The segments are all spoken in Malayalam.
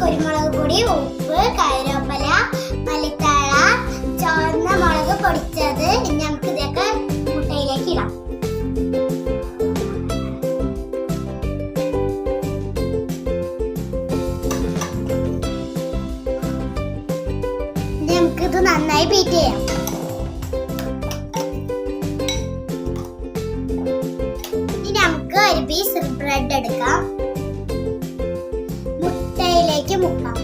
കുരുമുളക് പൊടി ഉപ്പ് കരുവേപ്പില മല്ലിത്തഴ ചുവന്ന മുളക് പൊടിച്ചത് നമുക്ക് ഇതൊക്കെ മുട്ടയിലേക്ക് ഇടാം നമുക്കിത് നന്നായി ബീറ്റ് ചെയ്യാം നമുക്ക് ഒരു പീസ് ബ്രെഡ് എടുക്കാം. മുക്കാം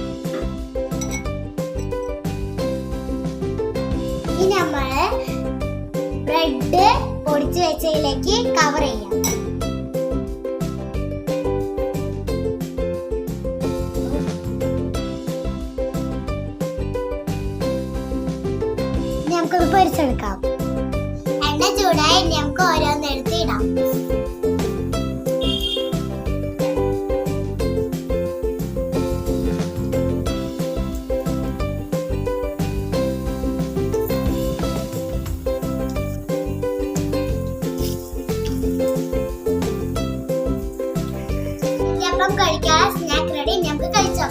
ഇനി നമ്മൾ ബ്രെഡ് പൊടിച്ചു വെച്ചതിലേക്ക് കവർ ചെയ്യാം നമുക്കത് പൊരിച്ചെടുക്കാം. എണ്ണ ചൂടായി നമുക്ക് ഓരോന്നെടുത്ത് അപ്പം കഴിക്കാൻ സ്നാക്ക് റെഡി നമുക്ക് കഴിച്ചു?